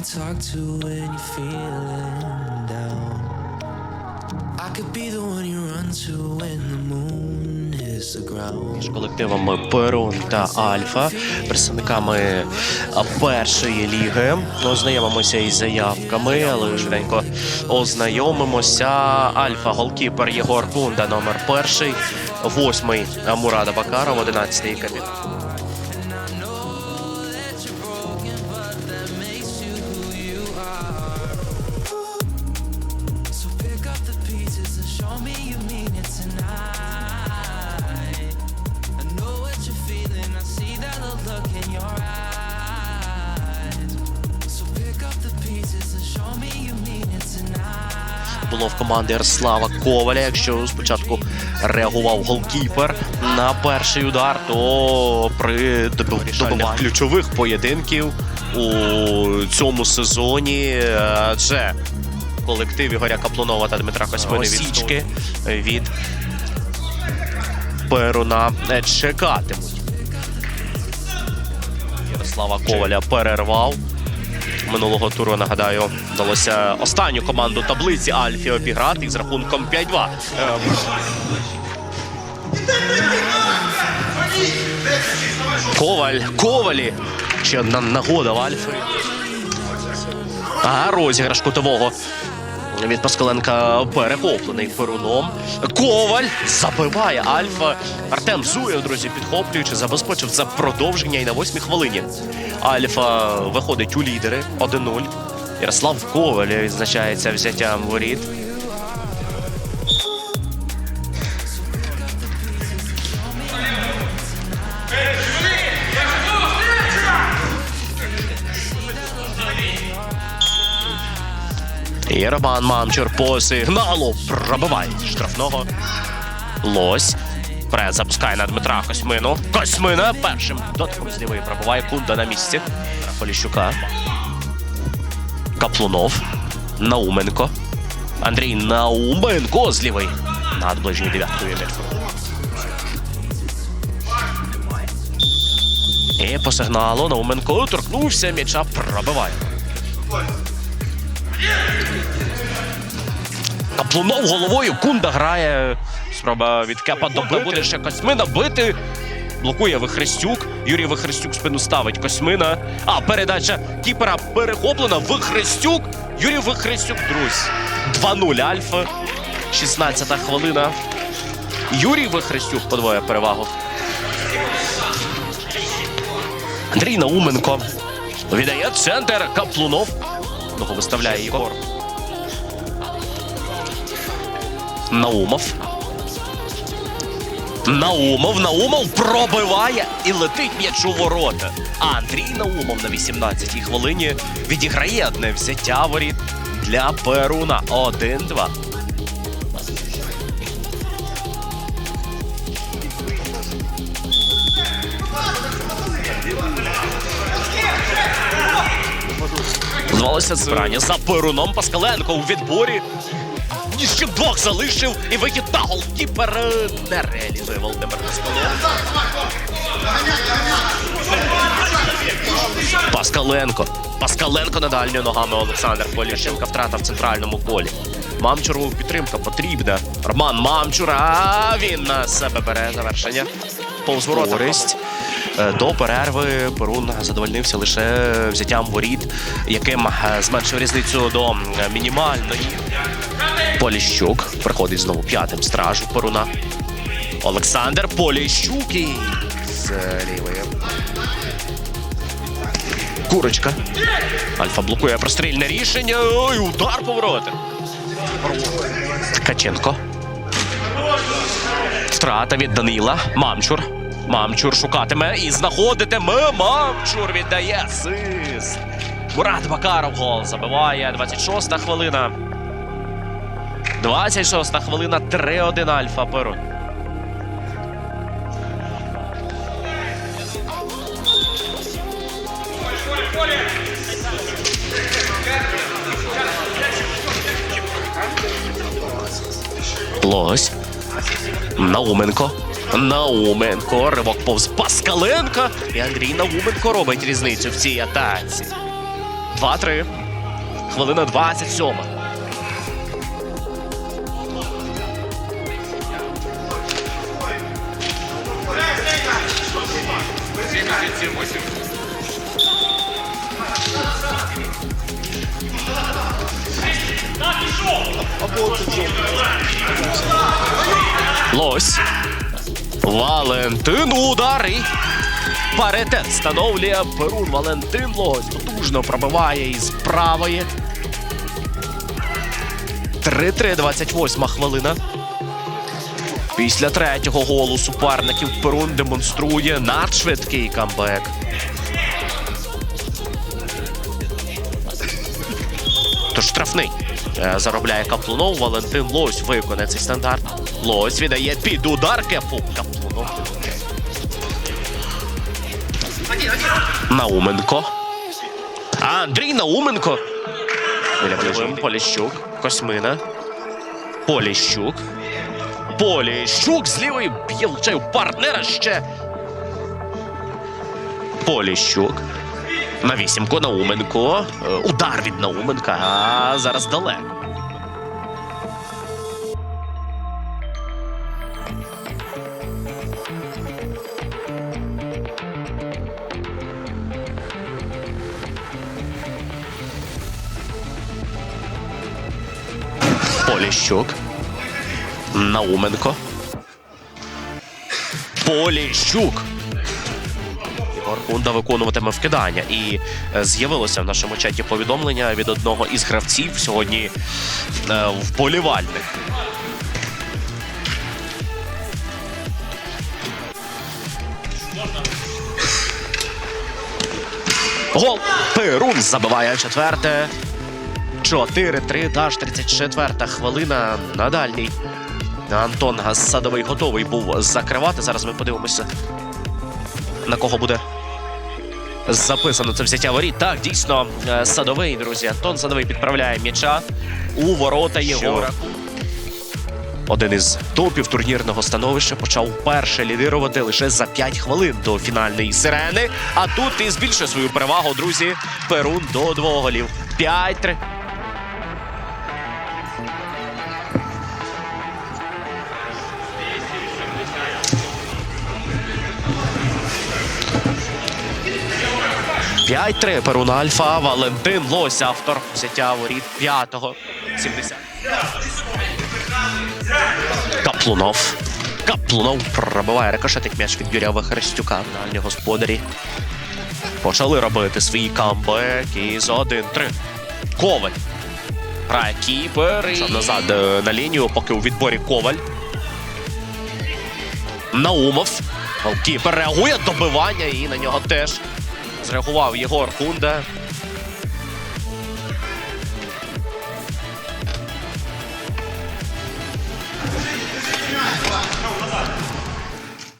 you talk to when you're feeling down. I could be the one you run to when the moon hits the ground. між колективами Перун та Альфа, представниками першої ліги. Ознайомимося із заявками, але швиденько ознайомимося. Альфа голкіпер Єгор Кунда, номер перший, восьмий Мурада Бакаров, одинадцятий капітан. Було в команди Ярослава Коваля. Якщо спочатку реагував голкіпер на перший удар, то при добиванні ключових поєдинків у цьому сезоні адже колектив Ігоря Каплунова та Дмитра Косьмини січки від Перуна чекатимуть. Ярослава Коваля перервав. Минулого туру, нагадаю, вдалося останню команду таблиці Альфі обіграти з рахунком 5-2. Коваль, Ковалі. Ще одна нагода в Альфи. А розіграш кутового від Паскаленка перехоплений Перуном. Коваль забиває Альфа. Артем Зуєв, друзі, підхоплюючи, забезпечив за продовження і на восьмій хвилині. Альфа виходить у лідери 1-0. Ярослав Коваль відзначається взяттям воріт. І Роман Мамчур по сигналу пробиває штрафного. Лось. Пред запускає на Дмитра Косьмину. Косьмина першим дотком з лівої пробиває Кунда на місці. Поліщука. Каплунов. Науменко. Андрій Науменко з лівої. Над ближньою дев'яткою. І по сигналу Науменко торкнувся, м'яча пробиває. Каплунов головою Кунда грає. Спроба від Кепа добити. Буде ще Косьмина бити. Блокує Вихрестюк. Юрій Вихрестюк спину ставить Косьмина. А передача кіпера перехоплена. Вихрестюк. Юрій Вихрестюк, друзі. 2-0 Альфа. 16 хвилина. Юрій Вихрестюк подвоє перевагу. Андрій Науменко. Віддає центр Каплунов. Ногу виставляє Єгор. Наумов. Наумов, Наумов пробиває і летить м'яч у ворота. А Андрій Наумов на 18-й хвилині відіграє одне взяття воріт для Перуна. 1-2. Звалося збирання за Перуном Паскаленко у відборі. Ще двох залишив і вихід та голкіпер не реалізує Володимир Паскаленко. Паскаленко. Паскаленко на дальньою ногами Олександр Поліщенка. Втрата в центральному полі. Мамчуру підтримка потрібна. Роман Мамчур, а він на себе бере завершення. Повз ворота. Користь. Е, До перерви Перун задовольнився лише взяттям воріт, яким е, зменшив різницю до мінімальної. Поліщук приходить знову п'ятим стражу Перуна. Олександр Поліщук і з лівої. Курочка. Альфа блокує прострільне рішення. Ой, удар повороти. Ткаченко. Втрата від Данила. Мамчур. Мамчур шукатиме і знаходитиме. Мамчур віддає асист. Мурат Бакаров гол забиває. 26-та хвилина. 26-та хвилина. 3-1 Альфа Перун. Лось. Науменко. Науменко. Ривок повз Паскаленка. І Андрій Науменко робить різницю в цій атаці. 2-3. Хвилина 27. Лось. Валентин удари. Паритет встановлює Перун Валентин Лось. Потужно пробиває із правої. 3-3, 28 хвилина. Після третього голу суперників Перун демонструє надшвидкий камбек. Тож штрафний. Е, Заробляє Каплунов. Валентин Лось виконає цей стандарт. Лось віддає під удар кепу. Науменко. А, Андрій Науменко. Біля. Поліщук. Космина. Поліщук. Поліщук з лівої б'є влучає партнера ще. Поліщук. На вісімку Науменко. Е, Удар від Науменка. А зараз далеко. Поліщук. Науменко. Поліщук. Ігор виконуватиме вкидання. І е, з'явилося в нашому чаті повідомлення від одного із гравців сьогодні е, вболівальник. Гол! Перун забиває четверте. 4-3, даш 34 хвилина на дальній. Антон Садовий готовий був закривати. Зараз ми подивимося, на кого буде записано це взяття воріт. Так, дійсно, е, Садовий, друзі. Антон Садовий підправляє м'яча у ворота Єгора. Один із топів турнірного становища почав вперше лідирувати лише за 5 хвилин до фінальної сирени. А тут і збільшує свою перевагу, друзі. Перун до двох голів. 5-3. П'ять три Перун Альфа, Валентин Лось, автор взяття воріт п'ятого. 70. Каплунов. Каплунов пробиває рикошетик м'яч від Юрія Вихарстюка. Дальні господарі. Почали робити свій камбек із 1-3. Коваль. Грає кіпер і назад е, на лінію, поки у відборі Коваль. Наумов. Голкіпер реагує добивання і на нього теж зреагував Єгор Кунда.